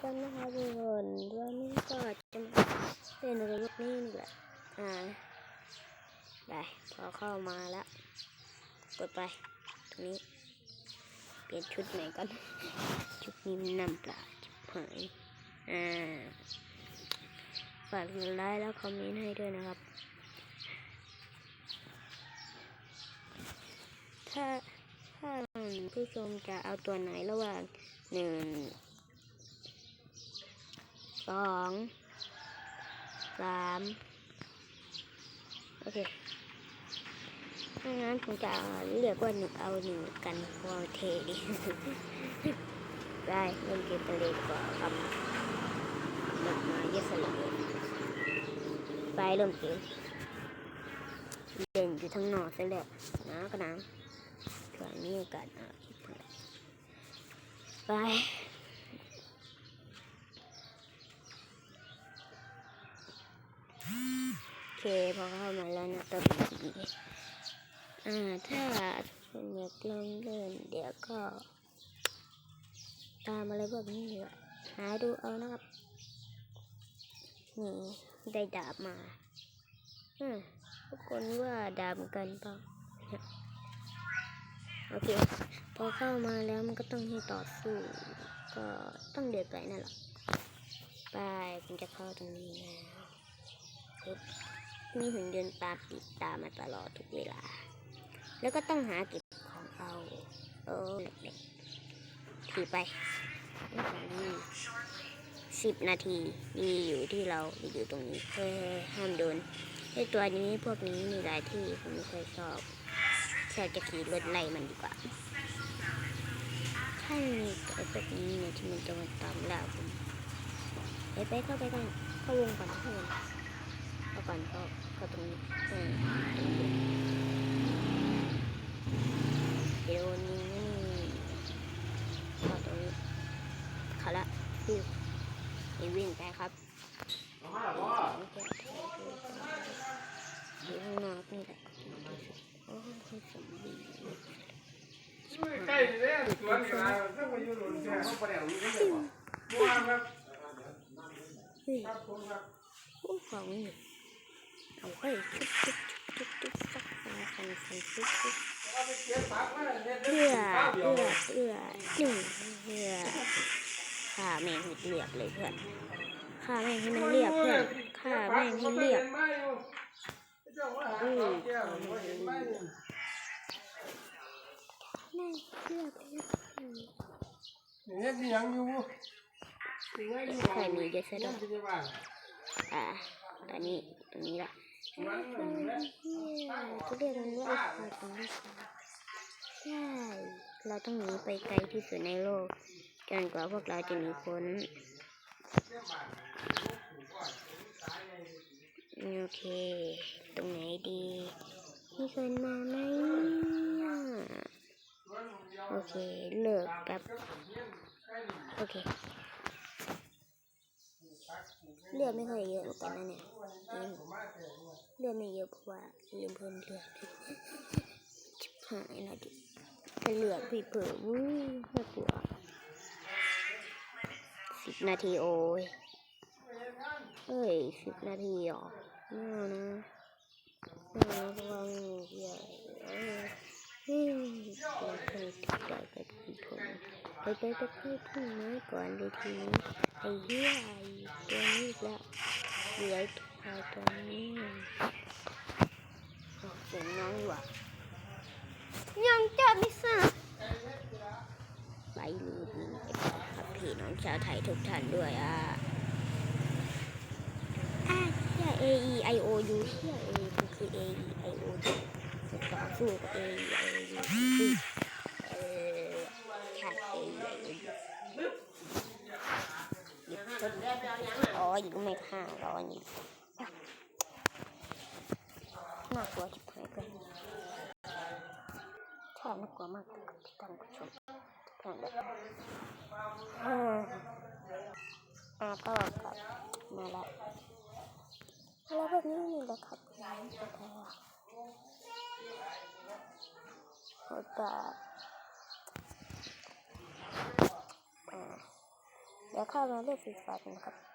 กันนะคะทุกคนวันนี้ก็จะมาเป็นอะไรพวกนี้นี่แหละอ่าได้พอเข้ามาแล้ว กดไปตรงนี้ เปลี่ยนชุดไหนก่อนชุดนี้มันนำปลาจิบหายอ่าฝากกดไลค์แล้วคอมเมนต์ให้ด้วยนะครับ ถ้าถ้าผู้ชมจะเอาตัวไหนระหว่างหนึ่ง สองสามโอเคถ้างั้นผมจะเลือกว่าหนึ่งเอาหนึ่งกันพราะว่าเท่ดีได้เล่นเกมไปเลยกว่าครับหลับมาเยอะสเลยไปเริ่มเกมเล่นอยู่ทั้งนอกซะแล้วนะก็นะเผื่อมีโอกาสอะไป โอ เคพอเข้ามาแล้วนะตัวผีอ่าถ้าคุณอยากลองเล่นเดี๋ยวก็ ตามอะไรพวกนี้ดีกว่าหาดูเอานะครับนี่ได้ดาบมาอืมทุกคนว่าดาบเหมือนกันเปล่าโอเค พอเข้ามาแล้วมันก็ต้องให้ต่อสู้ก็ต้องเดือดไปนั่นแหละไปผมจะเข้าตรงนี้นะปุ๊บ มีหุ่นยนต์ตามติดตามมาตลอดทุกเวลา แล้วก็ต้องหาเก็บของเอาโอ้เล็กๆถือไปสิบนาทีนี่อยู่ที่เราอยู่ตรงนี้เฮ้ยห้ามโดนไอตัวนี้พวกนี้มีหลายที่ผมไม่ค่อยชอบแค่จะขี่รถไล่มันดีกว่าถ้ามีไอพวกนี้เนี่ยที่มันจะมาตามล่าผมไปไปเข้าไปกันเข้าวงก่อนเข้าวงเอ ก่อนเข้าเข้าตรงนี้เดี๋ยวนี้เข้าตรงนี้ขาละฟิวนี่วิ่งไปครับอยู่ข้างนอกนี่แหละโอ้คุณสมบีใกล้เลยสวนนี่นะถ้าไปอยู่หลุนแค่เขาไปแล้วอยู่ได้บ่บ่ครับครับผมครับโอ้ของนี่ เอาเฮ้ยชุบชุบชุบชุบชุบสักฟันฟันฟันชุบชุบเอาไปเก็บผักมาเฮ็ดเอื้อเดียวเอื้อเอื้อหนึ่งเอื้อฆ่าแม่งให้เรียบเลยเพื่อนฆ่าแม่งให้มันเรียบเพื่อนฆ่าแม่งให้เรียบเจ้าว่าหาของแก้วบ่เห็นไหมแม่งเรียบเลยเฮ็ดหยังอยู่สิไว้อยู่ใครมีเยอะซะด้วยที่บ้านอ่าตอนนี้ตรงนี้ละ เฮ้ยจะเรียกมันว่าไอ้ควายตรงนี้ใช่ เราต้องหนีไปไกลที่สุดในโลกจนกว่าพวกเราจะหนีพ้นโอเค ตรงไหนดีมีคนมาไหมโอเค เลิกแป๊บโอเค เลือดไม่ค่อยเยอะเหมือนกันนะเนี่ยเลือดไม่เยอะเพราะว่าลืมเพิ่มเลือดชิบหายแล้วดิถ้าเลือดพี่เพิ่มอุ้ยน่ากลัวสิบนาทีโอ้ยเฮ้ยสิบนาทีหรอไม่านะไม่าระว่ามันใหญ่เออเฮ้ยเราเคยติดใจกับพี่ผม ไปไปไปไปทุ่งไม้ก่อนเลยทีนี้ไอ้เหี้ยไอ้ตัวนี้อีกแล้วเหลือไอ้ตัวตัวนี้โอ้เสียงน้องว่ะยังจะไม่ทราบไปรีบนี่ครับพี่น้องชาวไทยทุกท่านด้วยอะอ่าเชี่ย A E I O U เชี่ย A มันคือ A E I O U จะต่อสู้กับ A E I O U ซึ่งเออใช่ A E I O U หยิบชุด อ๋อหยิบไม่ข้างร้อนนี่น่ากลัวชิบหายเลยใช่น่ากลัวมากกับท่านผู้ชมท่านเลยอ่าอ่าก็กลับมาแล้วแล้วแบบนี้นี่แหละครับโหดแบบเดี๋ยวเข้ามาเลือกฟรีไฟกันครับ